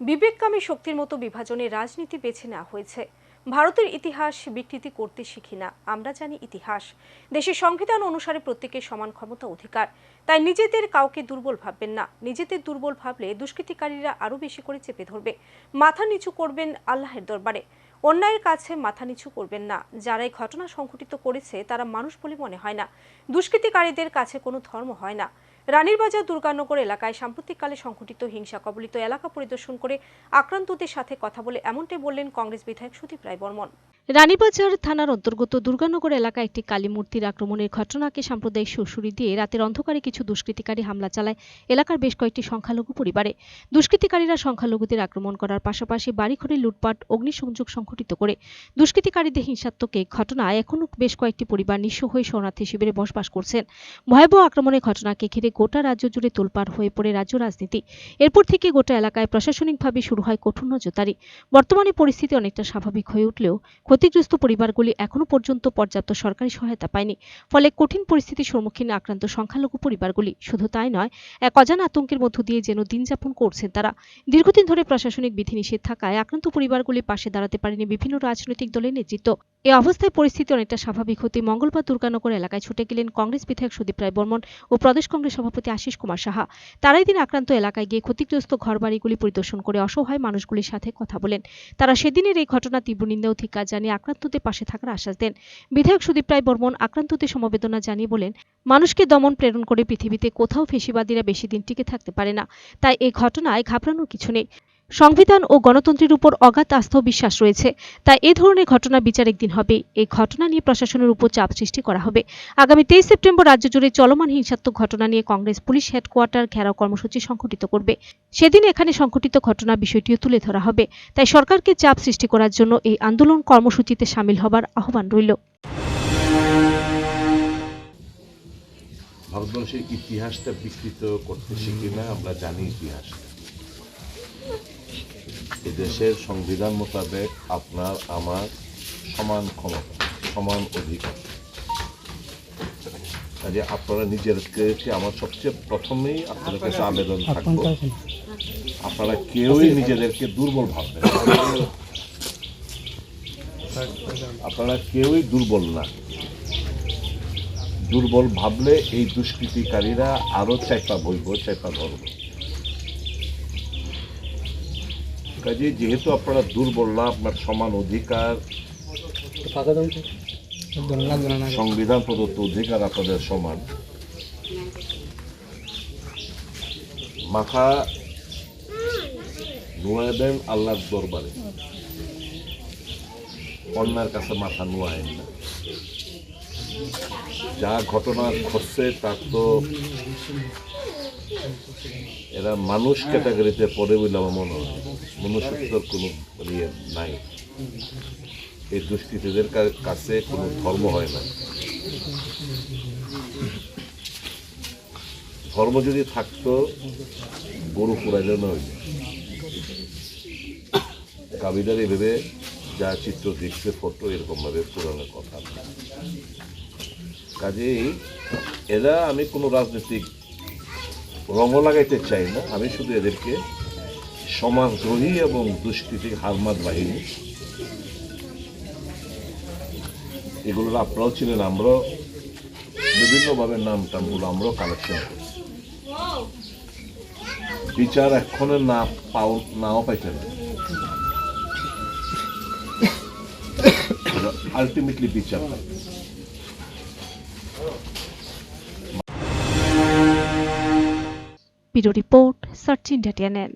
বিবেককামী শক্তির মতো বিভাজনে রাজনীতি বেছে নেওয়া হয়েছে। ভারতের ইতিহাস বিকৃতি করতে শিখি না। আমরা জানি ইতিহাস। দেশের সংবিধান অনুসারে প্রত্যেকের সমান ক্ষমতা অধিকার। তাই নিজেদের কাউকে দুর্বল ভাববেন না। নিজেদের দুর্বল ভাবলে দুষ্কৃতিকারীরা আরও বেশি করে চেপে ধরবে। মাথা নিচু করবেন আল্লাহের দরবারে। অন্যায়ের কাছে মাথা নিচু করবেন না। যারা এই ঘটনা সংঘটিত করেছে, তারা মানুষ বলে মনে হয় না। দুষ্কৃতিকারীদের কাছে কোনো ধর্ম হয় না। রানীরবাজার, দুর্গানগর এলাকায় সাম্প্রতিককালে সংঘটিত হিংসা কবলিত এলাকা পরিদর্শন করে আক্রান্তদের সাথে কথা বলে এমনটাই বললেন কংগ্রেস বিধায়ক সুদীপ রায় বর্মন। রানীবাজার থানার অন্তর্গত দুর্গানগর এলাকায় একটি কালী মূর্তির আক্রমণের ঘটনাকে সাম্প্রদায়িক সুরসুরি দিয়ে রাতের অন্ধকারে কিছু দুষ্কৃতিকারী হামলা চালায় এলাকার বেশ কয়েকটি সংখ্যালঘু পরিবারে। দুষ্কৃতিকারীরা সংখ্যালঘুদের আক্রমণ করার পাশাপাশি বাড়িঘরে লুটপাট, অগ্নিসংযোগ সংঘটিত করে দুষ্কৃতিকারীদের হিংসাত্মক এই ঘটনায় এখনও বেশ কয়েকটি পরিবার নিঃস্ব হয়ে শরণার্থী শিবিরে বসবাস করছেন। ভয়াবহ আক্রমণের ঘটনাকে ঘিরে গোটা রাজ্য জুড়ে তোলপাড় হয়ে পড়ে রাজ্য রাজনীতি। এরপর থেকে গোটা এলাকায় প্রশাসনিকভাবে শুরু হয় কঠোর নজরদারি। বর্তমানে পরিস্থিতি অনেকটা স্বাভাবিক হয়ে উঠলেও ক্ষতিগ্রস্ত পরিবারগুলি এখনও পর্যন্ত পর্যাপ্ত সরকারি সহায়তা পায়নি। ফলে কঠিন পরিস্থিতির সম্মুখীন আক্রান্ত সংখ্যালঘু পরিবারগুলি শুধু তাই নয়, এক অজানা আতঙ্কের মধ্য দিয়ে যেন দিন যাপন করছেন তারা। দীর্ঘদিন ধরে প্রশাসনিক বিধিনিষেধ থাকায় আক্রান্ত পরিবারগুলির পাশে দাঁড়াতে পারেনি বিভিন্ন রাজনৈতিক দলের নেতৃত্ব। এ অবস্থায় পরিস্থিতি অনেকটা স্বাভাবিক হতে মঙ্গলবার দুর্গানগর এলাকায় ছুটে গেলেন কংগ্রেস বিধায়ক সুদীপ রায় বর্মন ও প্রদেশ কংগ্রেস সভাপতি আশিস কুমার সাহা। তারাই দিন আক্রান্ত এলাকায় গিয়ে ক্ষতিগ্রস্ত ঘরবাড়িগুলি পরিদর্শন করে অসহায় মানুষগুলির সাথে কথা বলেন। তারা সেদিনের এই ঘটনা তীব্র নিন্দা ও ধিক্কার জানিয়ে আক্রান্তদের পাশে থাকার আশ্বাস দেন। বিধায়ক সুদীপ রায় বর্মন আক্রান্তদের সমবেদনা জানিয়ে বলেন, মানুষকে দমন প্রেরণ করে পৃথিবীতে কোথাও ফেসিবাদীরা বেশি দিন টিকে থাকতে পারে না। তাই এই ঘটনায় ঘাবড়ানোর কিছু নেই। সংবিধান ও গণতন্ত্রের উপর অগাধ আস্থা বিশ্বাস রয়েছে। তাই এ ধরনের ঘটনা বিচার একদিন হবে। এই ঘটনা নিয়ে প্রশাসনের উপর চাপ সৃষ্টি করা হবে। আগামী তেইশ সেপ্টেম্বর রাজ্য জুড়ে চলমান হিংসাত্মক ঘটনা নিয়ে কংগ্রেস পুলিশ হেডকোয়ার্টার ঘেরাও কর্মসূচি সংঘটিত করবে। সেদিন এখানে সংঘটিত ঘটনা বিষয়টিও তুলে ধরা হবে। তাই সরকারকে চাপ সৃষ্টি করার জন্য এই আন্দোলন কর্মসূচিতে সামিল হবার আহ্বান রইল। ভারতবর্ষের ইতিহাসটা বিকৃত করতে শিখি না আমরা জানি ইতিহাস এ দেশের সংবিধান মোতাবেক আপনার আমার সমান ক্ষমতা সমান অধিকার। কাজে আপনারা নিজেদেরকে আমার সবচেয়ে প্রথমেই আপনাদের কাছে আবেদন থাকব? আপনারা কেউই নিজেদেরকে দুর্বল ভাববেন না। আপনারা কেউই দুর্বল না। দুর্বল ভাবলে এই দুষ্কৃতিকারীরা আরও চাইপা বইব চাইপা ধরব। কাজে, যেহেতু আপনারা দুর্বল না আপনার সমান অধিকার, সংবিধান প্রদত্ত অধিকার আপনাদের সমান। মাথা নোয়া দেন আল্লাহর দরবারে। অন্যার কাছে মাথা নোয়ায়েন না। যা ঘটনা ঘটছে, তার তো এরা মানুষ ক্যাটাগরিতে পড়ে বলে আমার মনে হয়। মনুষ্যত্বর কোনো ইয়ে নাই। এই দুষ্কৃতীদের কাছে কোনো ধর্ম হয় না। ধর্ম যদি থাকতো, গরু পুরাইলে নয়। কাবিদার এভাবে যা চিত্র দেখছে, ফটো এরকম ভাবে পুরানোর কথা। কাজেই এরা আমি কোনো রাজনৈতিক রঙ লাগাইতে চাই না। আমি শুধু এদেরকে সমাজদ্রোহী এবং দুষ্কৃতিক হারমাত বাহিনী। এগুলোর আপনারাও ছিলেন, আমরাও বিভিন্নভাবে নাম টামগুলো আমরাও কালেকশন করি বিচার এক্ষণে না পাও, নাও পাইতে না আলটিমেটলি বিচার পাই। Bureau report search India TNN